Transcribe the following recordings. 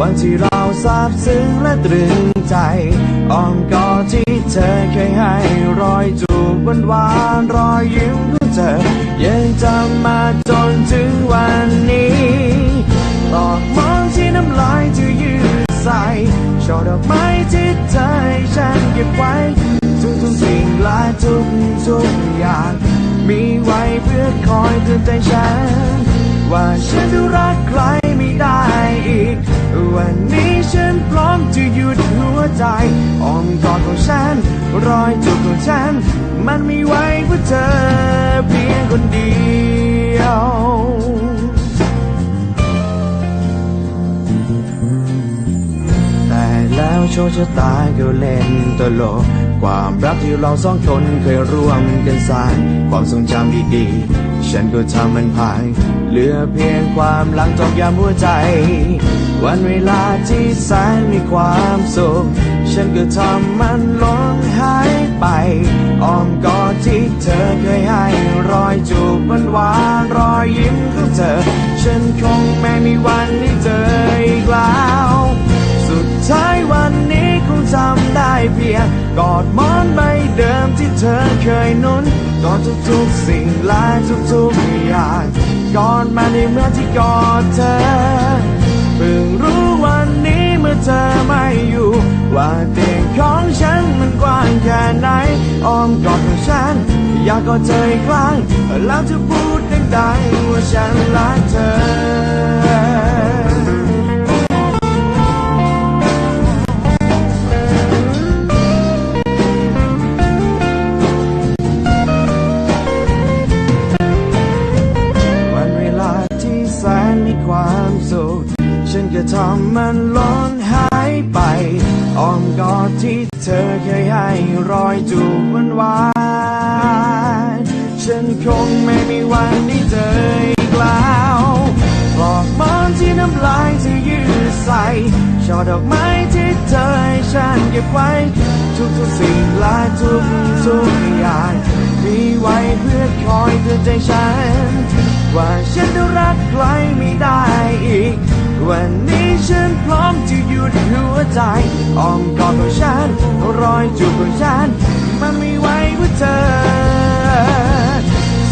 วันที่เราซาบซึ้งและตรึงใจอ้อมกอดที่เธอเคยให้รอยจูบหวานๆรอยยิ้มของเธอยังจำมาจนถึงวันนี้ตอกมองที่น้ำลายที่ยืดใส่ช่อดอกไม้ที่เธอให้ฉันเก็บไว้ ทุกทุกสิ่งและทุกทุกอย่าง มีไว้เพื่อคอยเตือนใจฉัน ว่าฉันจะรักใครไม่ได้อีก วันนี้ฉันพร้อมจะหยุดหัวใจอ้อมกอดของฉัน รอยจูบของฉัน มันไม่ไหวเพื่อเธอเพียงคนเดียวแต่แล้วโชคชะตาก็เล่นตลก ความรักที่เราสองคนเคยร่วมกันสร้างความทรงจำดีๆ ฉันก็ทำมันพังเหลือเพียงความหลังจอกย้ำหัวใจ วันเวลาที่แสนมีความสุข ฉันก็ทำมันหล้นหายไปอ้อมกอดที่เธอเคยให้รอยจูบมันหวานรอยยิ้มของเธอ ฉันคงไม่มีวันได้เจออีกแล้ว สุดท้ายวัน เพียงกอดมอนใบเดิมที่เธอเคยนุนกอดทุกๆสิ่งและทุกๆอย่างกอดมาในเมื่อที่กอดเธอเพิ่งรู้วันนี้เมื่อเธอไม่อยู่ ว่าเตียงของฉันมันกว้างแค่ไหนอ้อมกอดของฉัน อยากกอดเธออีกครั้งแล้วจะพูดดังๆว่าฉันรักเธอ ก็ทำมันล้นหายไปอ้อมกอดที่เธอเคยให้รอยจูบหวานวานฉันคงไม่มีวันได้เจออีกแล้วปลอกมอนที่น้ำลายเธอยืดใส่ช่อดอกไม้ที่เธอให้ฉันเก็บไว้ ทุกๆสิ่งและทุกๆอย่างมีไว้เพื่อคอยเตือนใจฉัน ว่าฉันจะรักใครไม่ได้อีก วันนี้ฉันพร้อมจะหยุดหัวใจอ้อมกอดของฉันรอยจูบของฉัน มันไมีไหว้เพื่อเธอ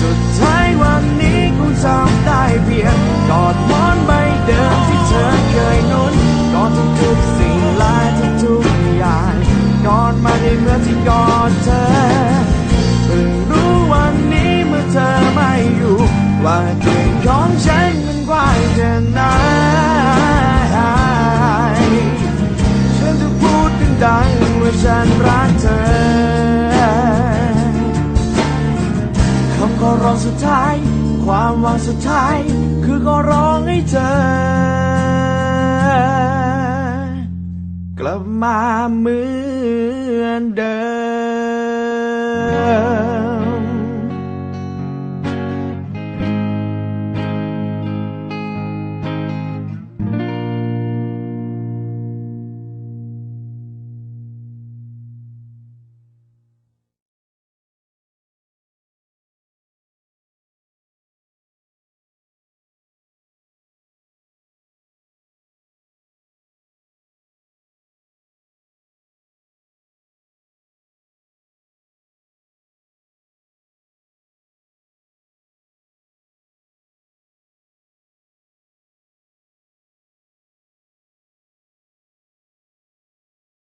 สุดท้ายวันนี้คงจำได้เพียงกอดมอนใบเดิมที่เธอเคยนุนกอดทุกสิ่งและทุกอย่างกอดมาในเมื่อที่กอดเธอเพิ่งรู้วันนี้เมื่อเธอไม่อยู่ ว่าเตียงของฉันมันกว้างแค่ไหน หวังสุดท้าย คือก็ร้องให้เธอ กลับมาเหมือน